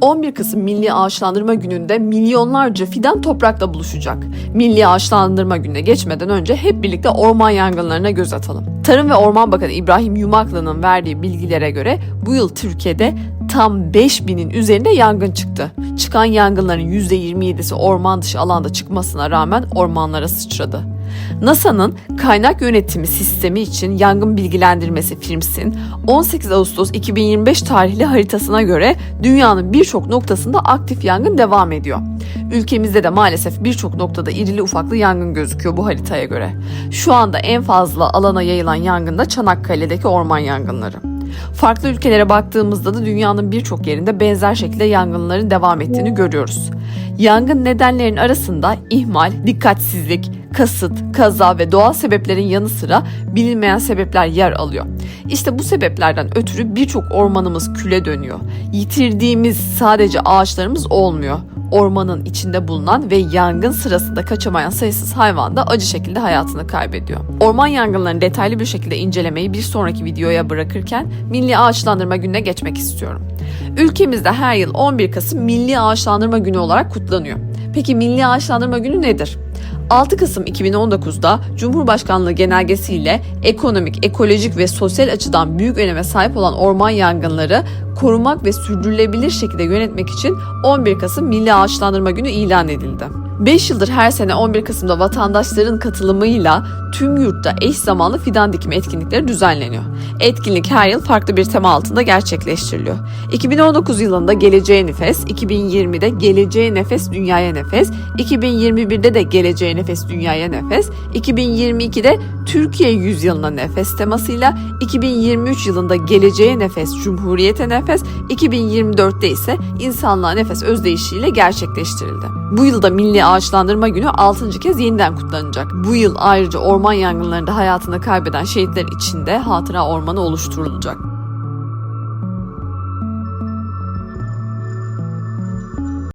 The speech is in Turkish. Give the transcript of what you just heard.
11 Kasım Milli Ağaçlandırma Günü'nde milyonlarca fidan toprakla buluşacak. Milli Ağaçlandırma Günü'ne geçmeden önce hep birlikte orman yangınlarına göz atalım. Tarım ve Orman Bakanı İbrahim Yumaklı'nın verdiği bilgilere göre bu yıl Türkiye'de tam 5000'in üzerinde yangın çıktı. Çıkan yangınların %27'si orman dışı alanda çıkmasına rağmen ormanlara sıçradı. NASA'nın kaynak yönetimi sistemi için yangın bilgilendirmesi FIRMS'in 18 Ağustos 2025 tarihli haritasına göre dünyanın birçok noktasında aktif yangın devam ediyor. Ülkemizde de maalesef birçok noktada irili ufaklı yangın gözüküyor bu haritaya göre. Şu anda en fazla alana yayılan yangın da Çanakkale'deki orman yangınları. Farklı ülkelere baktığımızda da dünyanın birçok yerinde benzer şekilde yangınların devam ettiğini görüyoruz. Yangın nedenlerinin arasında ihmal, dikkatsizlik, kasıt, kaza ve doğal sebeplerin yanı sıra bilinmeyen sebepler yer alıyor. İşte bu sebeplerden ötürü birçok ormanımız küle dönüyor. Yitirdiğimiz sadece ağaçlarımız olmuyor. Ormanın içinde bulunan ve yangın sırasında kaçamayan sayısız hayvan da acı şekilde hayatını kaybediyor. Orman yangınlarını detaylı bir şekilde incelemeyi bir sonraki videoya bırakırken Milli Ağaçlandırma Günü'ne geçmek istiyorum. Ülkemizde her yıl 11 Kasım Milli Ağaçlandırma Günü olarak kutlanıyor. Peki Milli Ağaçlandırma Günü nedir? 6 Kasım 2019'da Cumhurbaşkanlığı genelgesiyle ekonomik, ekolojik ve sosyal açıdan büyük öneme sahip olan orman yangınları korumak ve sürdürülebilir şekilde yönetmek için 11 Kasım Milli Ağaçlandırma Günü ilan edildi. 5 yıldır her sene 11 Kasım'da vatandaşların katılımıyla tüm yurtta eş zamanlı fidan dikimi etkinlikleri düzenleniyor. Etkinlik her yıl farklı bir tema altında gerçekleştiriliyor. 2019 yılında Geleceğe Nefes, 2020'de Geleceğe Nefes Dünyaya Nefes, 2021'de de Geleceğe Nefes Dünyaya Nefes, 2022'de Türkiye Yüzyılına Nefes temasıyla, 2023 yılında Geleceğe Nefes Cumhuriyete Nefes, 2024'te ise İnsanlığa Nefes özdeyişiyle gerçekleştirildi. Bu yılda Milli Ağaçlandırma Günü 6. kez yeniden kutlanacak. Bu yıl ayrıca orman yangınlarında hayatını kaybeden şehitler için de hatıra ormanı oluşturulacak.